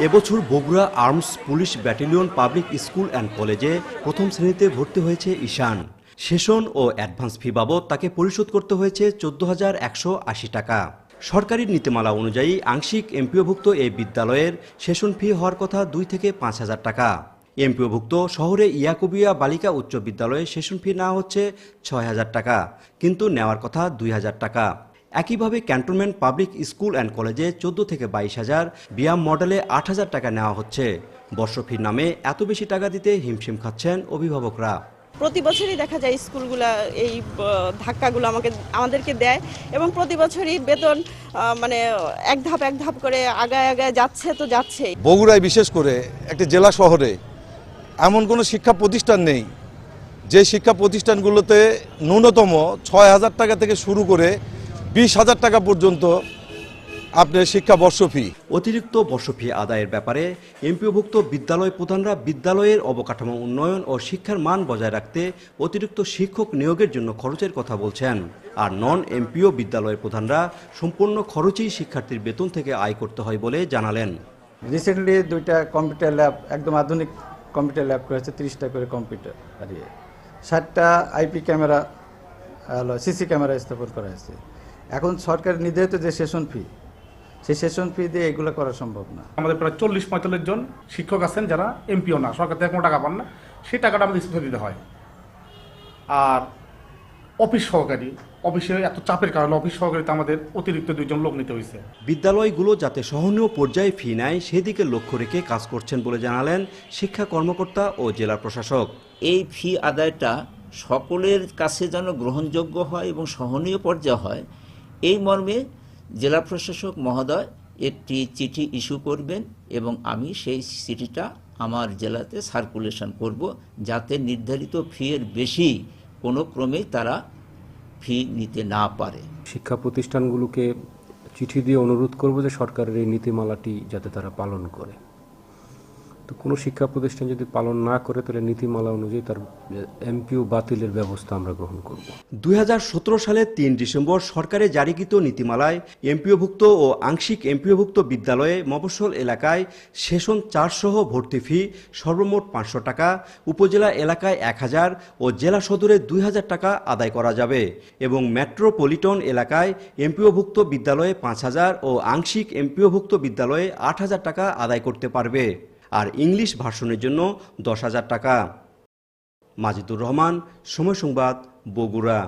এবছর Bogura arms police battalion public school and কলেজে প্রথম শ্রেণীতে ভর্তি হয়েছে ঈশান। সেশন ও অ্যাডভান্স ফি বাবদ তাকে পরিশোধ করতে হয়েছে চোদ্দ হাজার একশো আশি টাকা। সরকারি নীতিমালা অনুযায়ী আংশিক এমপিওভুক্ত এই বিদ্যালয়ের সেশন ফি হওয়ার কথা দুই থেকে পাঁচ হাজার টাকা। এমপিওভুক্ত শহরে ইয়াকুবিয়া বালিকা উচ্চ বিদ্যালয়ে সেশন ফি নেওয়া হচ্ছে ছয় হাজার টাকা, কিন্তু নেওয়ার কথা দুই হাজার টাকা। একইভাবে ক্যান্টনমেন্ট পাবলিক স্কুল অ্যান্ড কলেজে চোদ্দ থেকে বাইশ হাজার বিয়াম মডেলে আট হাজার টাকা নেওয়া হচ্ছে। বর্ষফির নামে এত বেশি টাকা দিতে হিমশিম খাচ্ছেন অভিভাবকরা। প্রতি বছরই দেখা যায় স্কুলগুলা এই ধাক্কাগুলো আমাকে আমাদেরকে দেয় এবং প্রতি বছরই বেতন মানে এক ধাপ এক ধাপ করে আগায় আগায় যাচ্ছে তো যাচ্ছেই। বগুড়ায় বিশেষ করে একটি জেলা শহরে এমন কোনো শিক্ষা প্রতিষ্ঠান নেই যে শিক্ষা প্রতিষ্ঠানগুলোতে ন্যূনতম ছয় হাজার টাকা থেকে শুরু করে বিশ হাজার টাকা পর্যন্ত আপনার শিক্ষা বর্ষ ফি অতিরিক্ত বর্ষফি আদায়ের ব্যাপারে এমপিওভুক্ত বিদ্যালয় প্রধানরা বিদ্যালয়ের অবকাঠামো উন্নয়ন ও শিক্ষার মান বজায় রাখতে অতিরিক্ত শিক্ষক নিয়োগের জন্য খরচের কথা বলছেন। আর নন এমপিও বিদ্যালয়ের প্রধানরা সম্পূর্ণ খরচেই শিক্ষার্থীর বেতন থেকে আয় করতে হয় বলে জানালেন। রিসেন্টলি দুইটা কম্পিউটার ল্যাব একদম আধুনিক কম্পিউটার ল্যাব করেছে তিরিশটা করে কম্পিউটার আর ষাটটা আইপি ক্যামেরা সিসি ক্যামেরা স্থাপন করা হয়েছে। এখন সরকার নির্ধারিত যে সেশন ফি সেই সেশন ফি দিয়ে এগুলো করা সম্ভব না। আমাদের প্রায় চল্লিশ পঁয়তাল্লিশ জন শিক্ষক আছেন যারা এমপিও না সরকার থেকে কোনো টাকা পান না। সেই টাকাটা আমাদের স্কুলে দিতে হয়। আর অফিস সহকারী অফিসে এত চাপের কারণে অফিস সহকারীতে আমাদের অতিরিক্ত দুইজন লোক নিতে হয়েছে বিদ্যালয়গুলো যাতে সহনীয় পর্যায়ে ফি নেয় সেদিকে লক্ষ্য রেখে কাজ করছেন বলে জানালেন শিক্ষা কর্মকর্তা ও জেলা প্রশাসক। এই ফি আদায়টা সকলের কাছে যেন গ্রহণযোগ্য হয় এবং সহনীয় পর্যায়ে হয় এই মর্মে জেলা প্রশাসক মহোদয় একটি চিঠি ইস্যু করবেন এবং আমি সেই চিঠিটা আমার জেলাতে সার্কুলেশন করব যাতে নির্ধারিত ফিয়ের বেশি কোনো ক্রমেই তারা ফি নিতে না পারে। শিক্ষা প্রতিষ্ঠানগুলোকে চিঠি দিয়ে অনুরোধ করব যে সরকারের এই নীতিমালাটি যাতে তারা পালন করে। তো কোনো শিক্ষা প্রতিষ্ঠান যদি পালন না করে, তাহলে নীতিমালা অনুযায়ী তার এমপিও বাতিলের ব্যবস্থা আমরা গ্রহণ করব। দুই সালে তিন ডিসেম্বর সরকারে জারিকৃত নীতিমালায় এমপিওভুক্ত ও আংশিক এমপিওভুক্ত বিদ্যালয়ে মফস্বল এলাকায় সেশন চারসহ ভর্তি ফি, সর্বমোট পাঁচশো টাকা, উপজেলা এলাকায় এক হাজার ও জেলা সদরে দুই হাজার টাকা আদায় করা যাবে এবং মেট্রোপলিটন এলাকায় এমপিওভুক্ত বিদ্যালয়ে পাঁচ হাজার ও আংশিক এমপিওভুক্ত বিদ্যালয়ে আট হাজার টাকা আদায় করতে পারবে। আর ইংলিশ ভার্সনের জন্য দশ হাজার টাকা। মাজিদুর রহমান সময় সংবাদ বগুড়া।